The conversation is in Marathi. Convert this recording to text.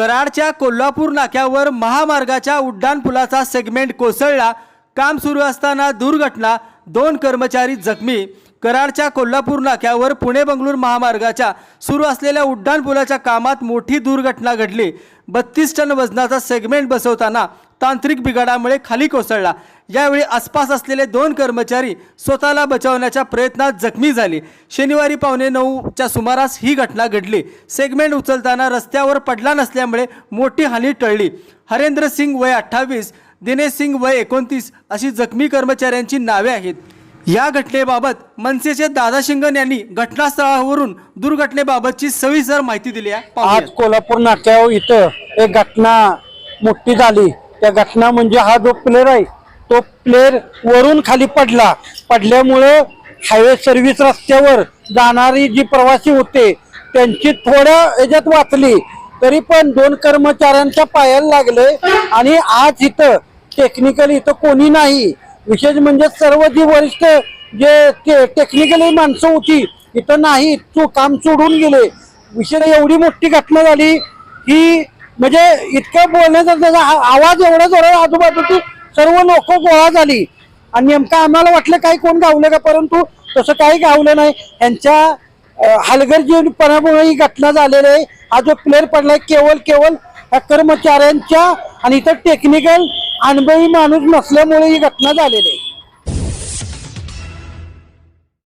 कराडच्या कोल्हापूर नाक्यावर महामार्गाच्या उड्डाणपुलाचा सेगमेंट कोसळला. काम सुरू असताना दुर्घटना दोन कर्मचारी जखमी. कराडच्या कोल्हापूर नाक्यावर पुणे बंगळूर महामार्गाच्या सुरू असलेल्या उड्डाणपुलाच्या कामात मोठी दुर्घटना घडली. बत्तीस टन वजनाचा सेगमेंट बसवताना तांत्रिक बिघाडामुळे खाली कोसळला. यावेळी आसपास असलेले दोन कर्मचारी स्वतःला बचावण्याच्या प्रयत्नात जखमी झाले. शनिवारी पावणे नऊच्या सुमारास ही घटना घडली. सेगमेंट उचलताना रस्त्यावर पडला नसल्यामुळे मोठी हानी टळली. हरेंद्र सिंग वय अठ्ठावीस दिनेश सिंग वय एकोणतीस अशी जखमी कर्मचाऱ्यांची नावे आहेत. या घटनेबाबत मनसेचे दादा शिंगण यांनी घटनास्थळावरून दुर्घटनेबाबतची सविस्तर माहिती दिली आहे. आज कोल्हापूर नाक्यावर इथं एक घटना मोठी झाली. त्या घटना म्हणजे हा जो प्लेअर आहे तो प्लेअर वरून खाली पडला. पडल्यामुळे हायवे सर्व्हिस रस्त्यावर जाणारी जी प्रवासी होते त्यांची थोड्या याच्यात वाचली. तरी पण दोन कर्मचाऱ्यांच्या पायाला लागले आणि आज इथं टेक्निकल इथं कोणी नाही. विशेष म्हणजे सर्व जी वरिष्ठ जे टेक्निकली माणसं होती इथं नाही. तो काम सोडून गेले. विषय एवढी मोठी घटना झाली की म्हणजे इतकं बोलण्याचा त्याचा आ- आवाज एवढा जोरात आजूबाजूची सर्व लोक गोळा झाली. आणि नेमकं आम्हाला वाटलं काही कोण गावलं का? परंतु तसं काही गावलं नाही. यांच्या हलगर्जीपणामुळे ही घटना झालेली आहे. हा जो प्लेअर पडलाय केवळ केवळ या कर्मचाऱ्यांच्या आणि इतर टेक्निकल अनुभवी माणूस नसल्यामुळे ही घटना झालेली आहे.